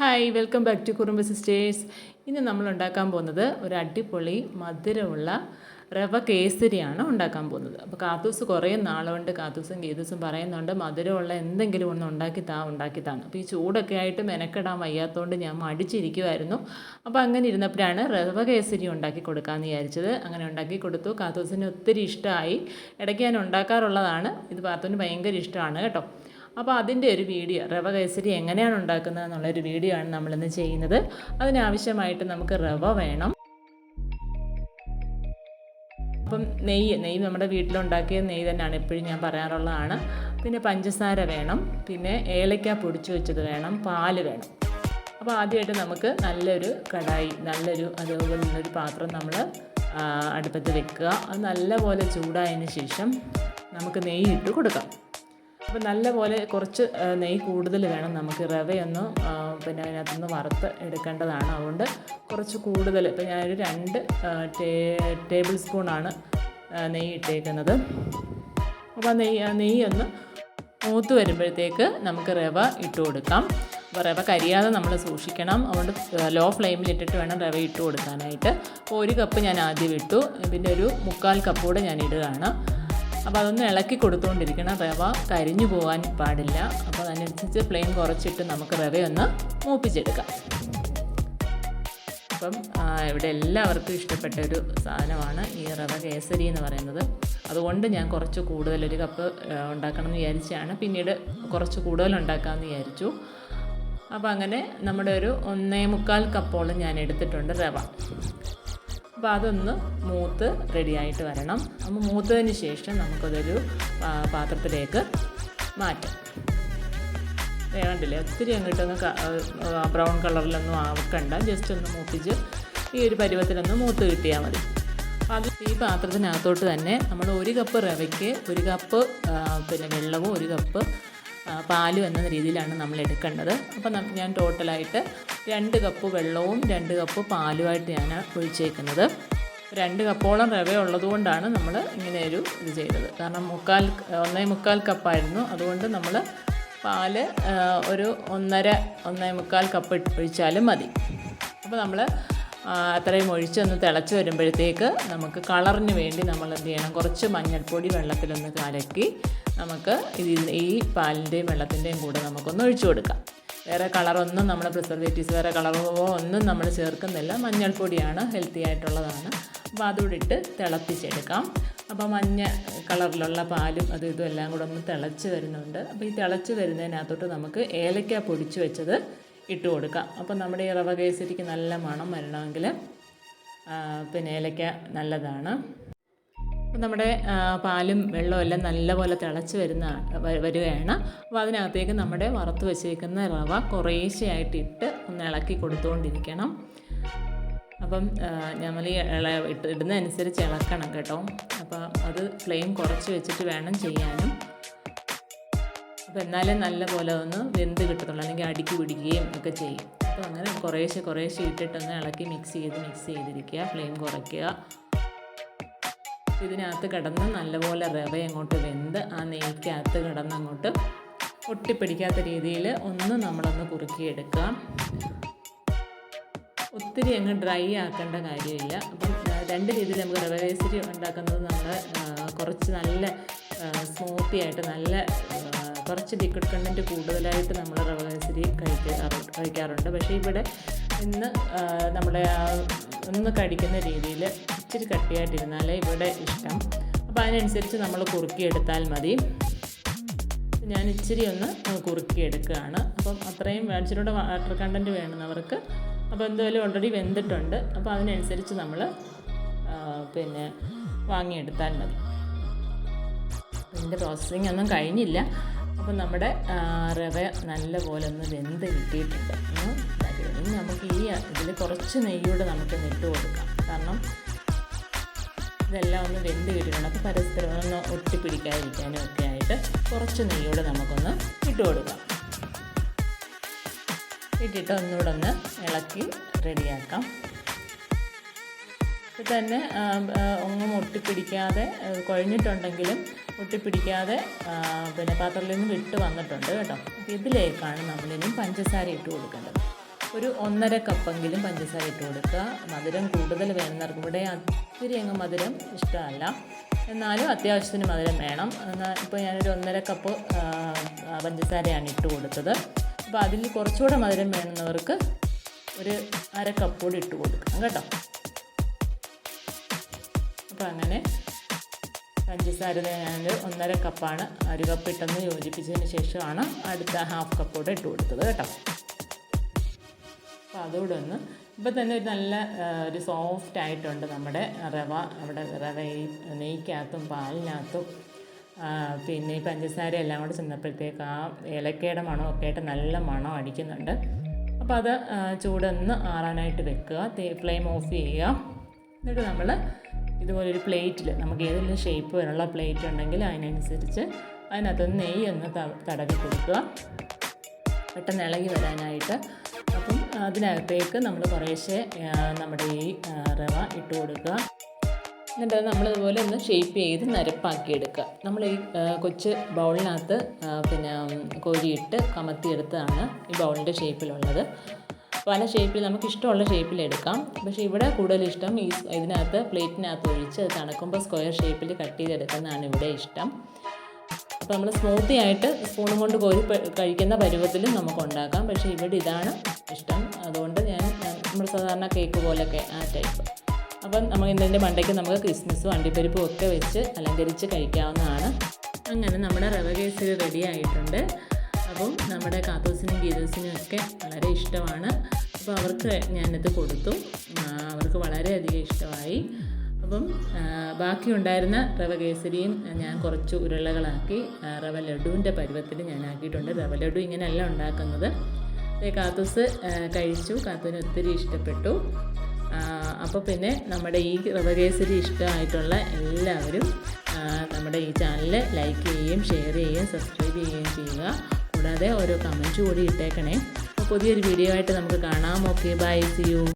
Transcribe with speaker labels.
Speaker 1: Hi welcome back to Kurumbu sisters ഇന്ന് നമ്മൾ ഉണ്ടാക്കാൻ പോകുന്നത് ഒരു അടിപൊളി മധുരമുള്ള റവ കേസരിയാണ് ഉണ്ടാക്കാൻ പോകുന്നത്. അപ്പോൾ കാത്തൂസ് കുറേ നാളുകൊണ്ട് കാത്തൂസും ഗീതൂസും പറയുന്നുണ്ട് മധുരമുള്ള എന്തെങ്കിലും ഒന്ന് ഉണ്ടാക്കി താ ഉണ്ടാക്കി താന്ന് അപ്പോൾ ഈ ചൂടൊക്കെ ആയിട്ട് മെനക്കെടാൻ വയ്യാത്തതുകൊണ്ട് ഞാൻ മടിച്ചിരിക്കുമായിരുന്നു അപ്പോൾ അങ്ങനെ ഇരുന്നപ്പോഴാണ് റവ കേസരി ഉണ്ടാക്കി കൊടുക്കാമെന്ന് വിചാരിച്ചത്. അങ്ങനെ ഉണ്ടാക്കി കൊടുത്തു. കാത്തൂസിന് ഒത്തിരി ഇഷ്ടമായി ഇടയ്ക്ക് ഞാൻ ഉണ്ടാക്കാറുള്ളതാണ്. ഇത് പാത്തൂന് ഭയങ്കര ഇഷ്ടമാണ് കേട്ടോ. അപ്പോൾ അതിന്റെ ഒരു വീഡിയോ റവ കേസരി എങ്ങനെയാണ് ഉണ്ടാക്കുന്നത് എന്നുള്ളൊരു വീഡിയോ ആണ് നമ്മളിന്ന് ചെയ്യുന്നത്. അതിനാവശ്യമായിട്ട് നമുക്ക് റവ വേണം. അപ്പം നെയ്യ് നെയ്യ് നമ്മുടെ വീട്ടിലുണ്ടാക്കിയ നെയ്യ് തന്നെയാണ് എപ്പോഴും ഞാൻ പറയാറുള്ളതാണ്. പിന്നെ പഞ്ചസാര വേണം പിന്നെ ഏലക്ക പൊടിച്ചു വെച്ചത് വേണം പാൽ വേണം. അപ്പോൾ ആദ്യമായിട്ട് നമുക്ക് നല്ലൊരു കടായി നല്ലൊരു അതുപോലെ നല്ലൊരു പാത്രം നമ്മൾ അടുപ്പത്ത് വെക്കുക. അത് നല്ലപോലെ ചൂടായതിന് ശേഷം നമുക്ക് നെയ്യ് ഇട്ട് കൊടുക്കാം. അപ്പോൾ നല്ലപോലെ കുറച്ച് നെയ് നെയ്യ് കൂടുതൽ വേണം നമുക്ക്. റവയൊന്ന് പിന്നെ അതിനകത്തുനിന്ന് വറുത്ത് എടുക്കേണ്ടതാണ്. അതുകൊണ്ട് കുറച്ച് കൂടുതൽ. ഇപ്പം ഞാനൊരു രണ്ട് ടേബിൾ സ്പൂണാണ് നെയ്യ് ഇട്ടേക്കുന്നത്. അപ്പോൾ നെയ്യ് നെയ്യൊന്ന് മൂത്ത് വരുമ്പോഴത്തേക്ക് നമുക്ക് റവ ഇട്ട് കൊടുക്കാം. അപ്പോൾ റവ കരിയാതെ നമ്മൾ സൂക്ഷിക്കണം. അതുകൊണ്ട് ലോ ഫ്ലെയിമിൽ ഇട്ടിട്ട് വേണം റവ ഇട്ട് കൊടുക്കാനായിട്ട്. ഒരു കപ്പ് ഞാൻ ആദ്യം ഇട്ടു. പിന്നെ ഒരു മുക്കാൽ കപ്പ് കൂടെ ഞാൻ ഇടുകയാണ്. അപ്പോൾ അതൊന്ന് ഇളക്കി കൊടുത്തുകൊണ്ടിരിക്കണം റവ കരിഞ്ഞു പോകാൻ പാടില്ല. അപ്പോൾ അതിനനുസരിച്ച് ഫ്ലെയിം കുറച്ചിട്ട് നമുക്ക് റവയൊന്ന് മൂപ്പിച്ചെടുക്കാം. അപ്പം ഇവിടെ എല്ലാവർക്കും ഇഷ്ടപ്പെട്ട ഒരു സാധനമാണ് ഈ റവ കേസരി എന്ന് പറയുന്നത്. അതുകൊണ്ട് ഞാൻ കുറച്ച് കൂടുതൽ ഒരു കപ്പ് ഉണ്ടാക്കണം എന്ന് വിചാരിച്ചാണ്. പിന്നീട് കുറച്ച് കൂടുതൽ ഉണ്ടാക്കാമെന്ന് വിചാരിച്ചു. അപ്പോൾ അങ്ങനെ നമ്മുടെ ഒരു ഒന്നേ മുക്കാൽ കപ്പോളം ഞാൻ എടുത്തിട്ടുണ്ട് റവ. അപ്പോൾ അതൊന്ന് മൂത്ത് റെഡിയായിട്ട് വരണം. അപ്പോൾ മൂത്തതിന് ശേഷം നമുക്കതൊരു പാത്രത്തിലേക്ക് മാറ്റാം. ദേ കണ്ടില്ലേ? ഒത്തിരി അങ്ങോട്ടൊന്ന് ബ്രൗൺ കളറിലൊന്നും ആവക്കണ്ട. ജസ്റ്റ് ഒന്ന് മൂപ്പിച്ച് ഈ ഒരു പരുവത്തിലൊന്ന് മൂത്ത് കിട്ടിയാൽ മതി. അത് ഈ പാത്രത്തിനകത്തോട്ട് തന്നെ നമ്മൾ ഒരു കപ്പ് റവയ്ക്ക് ഒരു കപ്പ് പിന്നെ വെള്ളവും ഒരു കപ്പ് പാലും എന്ന രീതിയിലാണ് നമ്മൾ എടുക്കേണ്ടത്. അപ്പം ഞാൻ ടോട്ടലായിട്ട് രണ്ട് കപ്പ് വെള്ളവും രണ്ട് കപ്പ് പാലുമായിട്ട് ഞാൻ ഒഴിച്ചേക്കുന്നത് രണ്ട് കപ്പോളം റവ ഉള്ളതുകൊണ്ടാണ് നമ്മൾ ഇങ്ങനെ ഒരു ഇത് ചെയ്തത്. കാരണം മുക്കാൽ ഒന്നേ മുക്കാൽ കപ്പായിരുന്നു. അതുകൊണ്ട് നമ്മൾ പാൽ ഒരു ഒന്നര ഒന്നേ മുക്കാൽ കപ്പ് ഒഴിച്ചാലും മതി. അപ്പോൾ നമ്മൾ അത്രയും ഒഴിച്ചൊന്ന് തിളച്ച് വരുമ്പോഴത്തേക്ക് നമുക്ക് കളറിന് വേണ്ടി നമ്മൾ എന്ത് ചെയ്യണം? കുറച്ച് മഞ്ഞൾപ്പൊടി വെള്ളത്തിലൊന്ന് കലക്കി നമുക്ക് ഈ പാലിന്റെയും വെള്ളത്തിന്റെയും കൂടെ നമുക്കൊന്ന് ഒഴിച്ചു കൊടുക്കാം. വേറെ കളറൊന്നും നമ്മൾ പ്രിസർവേറ്റീവ്സ് വേറെ കളറോ ഒന്നും നമ്മൾ ചേർക്കുന്നില്ല. മഞ്ഞൾപ്പൊടിയാണ് ഹെൽത്തി ആയിട്ടുള്ളതാണ്. അപ്പോൾ അതുകൂടി ഇട്ട് തിളപ്പിച്ചെടുക്കാം. അപ്പോൾ മഞ്ഞ കളറിലുള്ള പാലും അതും ഇതും എല്ലാം കൂടെ ഒന്ന് തിളച്ച് വരുന്നുണ്ട്. അപ്പോൾ ഈ തിളച്ച് വരുന്നതിനകത്തോട്ട് നമുക്ക് ഏലക്ക പൊടിച്ച് വെച്ചത് ഇട്ട് കൊടുക്കാം. അപ്പോൾ നമ്മുടെ ഈ റവ കേസരിക്ക് നല്ല മണം വരണമെങ്കിൽ പിന്നെ ഏലക്ക നല്ലതാണ്. നമ്മുടെ പാലും വെള്ളവും എല്ലാം നല്ലപോലെ തിളച്ച് വരുന്ന വരികയാണ്. അപ്പോൾ അതിനകത്തേക്ക് നമ്മുടെ വറുത്ത് വെച്ചേക്കുന്ന റവ കുറേശ്ശെയായിട്ടിട്ട് ഒന്ന് ഇളക്കി കൊടുത്തുകൊണ്ടിരിക്കണം അപ്പം നമ്മൾ ഈ ഇട്ട് ഇടുന്നതനുസരിച്ച് ഇളക്കണം കേട്ടോ. അപ്പോൾ അത് ഫ്ലെയിം കുറച്ച് വെച്ചിട്ട് വേണം ചെയ്യാനും. അപ്പോൾ എന്നാലേ നല്ല പോലെ ഒന്ന് വെന്ത് കിട്ടത്തുള്ളൂ. അല്ലെങ്കിൽ അടുക്കി പിടിക്കുകയും ഒക്കെ ചെയ്യും. അപ്പോൾ അങ്ങനെ കുറേശ്ശെ കുറേശ്ശെ ഇട്ടിട്ടൊന്ന് ഇളക്കി മിക്സ് ചെയ്ത് മിക്സ് ചെയ്തിരിക്കുക. ഫ്ലെയിം കുറയ്ക്കുക. ഇതിനകത്ത് കിടന്ന് നല്ലപോലെ റവ അങ്ങോട്ട് വെന്ത് ആ നെയ്ക്കകത്ത് കിടന്ന് അങ്ങോട്ട് ഒട്ടിപ്പിടിക്കാത്ത രീതിയിൽ ഒന്ന് നമ്മളൊന്ന് കുറുക്കിയെടുക്കുക ഒത്തിരി അങ്ങ് ഡ്രൈ ആക്കേണ്ട കാര്യമില്ല. അപ്പം രണ്ട് രീതിയിൽ നമുക്ക് റവ കേസരി ഉണ്ടാക്കുന്നത് നമ്മൾ കുറച്ച് നല്ല സ്മൂത്തി ആയിട്ട് നല്ല കുറച്ച് ലിക്വിഡ് കണ്ടന്റ് കൂടുതലായിട്ട് നമ്മൾ റവ കേസരി കഴിക്കാറുണ്ട് കഴിക്കാറുണ്ട്. പക്ഷേ ഇവിടെ ഇന്ന് നമ്മുടെ ഒന്ന് കടിക്കുന്ന രീതിയിൽ ഇച്ചിരി കട്ടിയായിട്ടിരുന്നാലേ ഇവിടെ ഇഷ്ടം. അപ്പോൾ അതിനനുസരിച്ച് നമ്മൾ കുറുക്കിയെടുത്താൽ മതി. ഞാൻ ഇച്ചിരി ഒന്ന് കുറുക്കിയെടുക്കുകയാണ്. അപ്പം അത്രയും ഇച്ചിരിയുടെ വാട്ടർ കണ്ടന്റ് വേണമെന്നവർക്ക് അപ്പോൾ എന്തായാലും ഓൾറെഡി വെന്തിട്ടുണ്ട്. അപ്പോൾ അതിനനുസരിച്ച് നമ്മൾ പിന്നെ വാങ്ങിയെടുത്താൽ മതി. ഇതിന്റെ പ്രോസസ്സിങ് ഒന്നും കഴിഞ്ഞില്ല. അപ്പം നമ്മുടെ റവ നല്ലപോലെ ഒന്ന് വെന്ത് കിട്ടിയിട്ടുണ്ട്. നമുക്ക് ഈ ഇതിൽ കുറച്ച് നെയ്യൂടെ നമുക്ക് ഇട്ട് കൊടുക്കാം. കാരണം ഇതെല്ലാം ഒന്ന് വെന്ത് കിട്ടിയിട്ടുണ്ട്. അപ്പോൾ പരസ്പരം ഒന്ന് ഒട്ടിപ്പിടിക്കാതിരിക്കാനും ഒക്കെ ആയിട്ട് കുറച്ച് നെയ്യോട് നമുക്കൊന്ന് ഇട്ട് കൊടുക്കാം. ഇട്ടിട്ട് ഒന്നുകൂടെ ഒന്ന് ഇളക്കി റെഡിയാക്കാം. ഇത് തന്നെ ഒന്നും ഒട്ടിപ്പിടിക്കാതെ കുഴഞ്ഞിട്ടുണ്ടെങ്കിലും ഒട്ടിപ്പിടിക്കാതെ പിന്നെ പാത്രത്തിൽ നിന്ന് വിട്ട് വന്നിട്ടുണ്ട് കേട്ടോ. ഇതിലേക്കാണ് നമ്മളിനി പഞ്ചസാര ഇട്ട് കൊടുക്കേണ്ടത്. ഒരു ഒന്നര കപ്പെങ്കിലും പഞ്ചസാര ഇട്ട് കൊടുക്കുക. മധുരം കൂടുതൽ വേണമെന്നവർക്ക് ഇവിടെ ഒത്തിരി അങ്ങ് മധുരം ഇഷ്ടമല്ല. എന്നാലും അത്യാവശ്യത്തിന് മധുരം വേണം. എന്നാൽ ഇപ്പോൾ ഞാനൊരു ഒന്നര കപ്പ് പഞ്ചസാരയാണ് ഇട്ട് കൊടുത്തത്. അപ്പോൾ അതിൽ കുറച്ചുകൂടെ മധുരം വേണമെന്നവർക്ക് ഒരു അര കപ്പ് കൂടി ഇട്ട് കൊടുക്കാം കേട്ടോ. അപ്പോൾ അങ്ങനെ പഞ്ചസാര ഞാൻ ഒന്നര കപ്പാണ് ഒരു കപ്പ് ഇട്ടെന്ന് യോജിപ്പിച്ചതിന് ശേഷമാണ് അടുത്ത ഹാഫ് കപ്പ് കൂടെ ഇട്ട് കൊടുത്തത് കേട്ടോ. അപ്പോൾ അതുകൂടെ ഒന്ന്. ഇപ്പം തന്നെ ഒരു നല്ല ഒരു സോഫ്റ്റ് ആയിട്ടുണ്ട് നമ്മുടെ റവ. അവിടെ റവ ഈ നെയ്ക്കകത്തും പാലിനകത്തും പിന്നെ ഈ പഞ്ചസാര എല്ലാം കൂടെ ചെന്നപ്പോഴത്തേക്ക് ആ ഏലക്കയുടെ മണമൊക്കെ ആയിട്ട് നല്ല മണം അടിക്കുന്നുണ്ട്. അപ്പോൾ അത് ചൂടൊന്ന് ആറാനായിട്ട് വെക്കുക. ഫ്ലെയിം ഓഫ് ചെയ്യുക. എന്നിട്ട് നമ്മൾ ഇതുപോലൊരു പ്ലേറ്റിൽ നമുക്ക് ഏതെങ്കിലും ഷേപ്പ് വരെയുള്ള പ്ലേറ്റ് ഉണ്ടെങ്കിൽ അതിനനുസരിച്ച് അതിനകത്തൊന്ന് നെയ്യ് ഒന്ന് ത- തടവി കൊടുക്കുക. പെട്ടെന്ന് ഇളകി വരാനായിട്ട് അപ്പം അതിനകത്തേക്ക് നമ്മൾ കുറേശ്ശെ നമ്മുടെ ഈ റവ ഇട്ട് കൊടുക്കുക. എന്നിട്ട് നമ്മളിതുപോലെ ഒന്ന് ഷേപ്പ് ചെയ്ത് നിരപ്പാക്കി എടുക്കുക നമ്മൾ ഈ കൊച്ച് ബൗളിനകത്ത് പിന്നെ കോരിയിട്ട് കമത്തിയെടുത്തതാണ് ഈ ബൗളിന്റെ ഷേപ്പിലുള്ളത് പല ഷേപ്പിൽ നമുക്ക് ഇഷ്ടമുള്ള ഷേപ്പിൽ എടുക്കാം. പക്ഷേ ഇവിടെ കൂടുതൽ ഇഷ്ടം ഈ ഇതിനകത്ത് പ്ലേറ്റിനകത്ത് ഒഴിച്ച് അത് തണുക്കുമ്പോൾ സ്ക്വയർ ഷേപ്പിൽ കട്ട് ചെയ്തെടുക്കുന്നതാണ് ഇവിടെ ഇഷ്ടം. അപ്പോൾ നമ്മൾ സ്മൂത്തി ആയിട്ട് സ്പൂണും കൊണ്ട് കോരി കഴിക്കുന്ന പരുവത്തിലും നമുക്ക് ഉണ്ടാക്കാം. പക്ഷേ ഇവിടെ ഇതാണ് ഇഷ്ടം. അതുകൊണ്ട് ഞാൻ നമ്മൾ സാധാരണ കേക്ക് പോലൊക്കെ ആ ടൈപ്പ് അപ്പം നമുക്ക് ഇതിന്റെ മണ്ടയ്ക്ക് നമുക്ക് ക്രിസ്മസും അണ്ടിപ്പരിപ്പും ഒക്കെ വെച്ച് അലങ്കരിച്ച് കഴിക്കാവുന്നതാണ്. അങ്ങനെ നമ്മുടെ റവ കേസരി റെഡി ആയിട്ടുണ്ട്. അപ്പം നമ്മുടെ കാത്തോസിനും ഗീതോസിനും ഒക്കെ വളരെ ഇഷ്ടമാണ്. അപ്പോൾ അവർക്ക് ഞാനിത് കൊടുത്തു. അവർക്ക് വളരെയധികം ഇഷ്ടമായി. അപ്പം ബാക്കി ഉണ്ടായിരുന്ന റവ കേസരിയും ഞാൻ കുറച്ച് ഉരുളകളാക്കി റവ ലഡുവിന്റെ പരുവത്തിൽ ഞാൻ ആക്കിയിട്ടുണ്ട് റവ ലഡു ഇങ്ങനെയല്ല ഉണ്ടാക്കുന്നത്. കാത്തൂസ് കഴിച്ചു. കാത്തൂന് ഒത്തിരി ഇഷ്ടപ്പെട്ടു. അപ്പോൾ പിന്നെ നമ്മുടെ ഈ റവ കേസരി ഇഷ്ടമായിട്ടുള്ള എല്ലാവരും നമ്മുടെ ഈ ചാനൽ ലൈക്ക് ചെയ്യുകയും ഷെയർ ചെയ്യുകയും സബ്സ്ക്രൈബ് ചെയ്യുകയും ചെയ്യുക. കൂടാതെ ഓരോ കമന്റ് കൂടി ഇട്ടേക്കണേ. അപ്പോൾ പുതിയൊരു വീഡിയോ ആയിട്ട് നമുക്ക് കാണാം. Okay bye. C U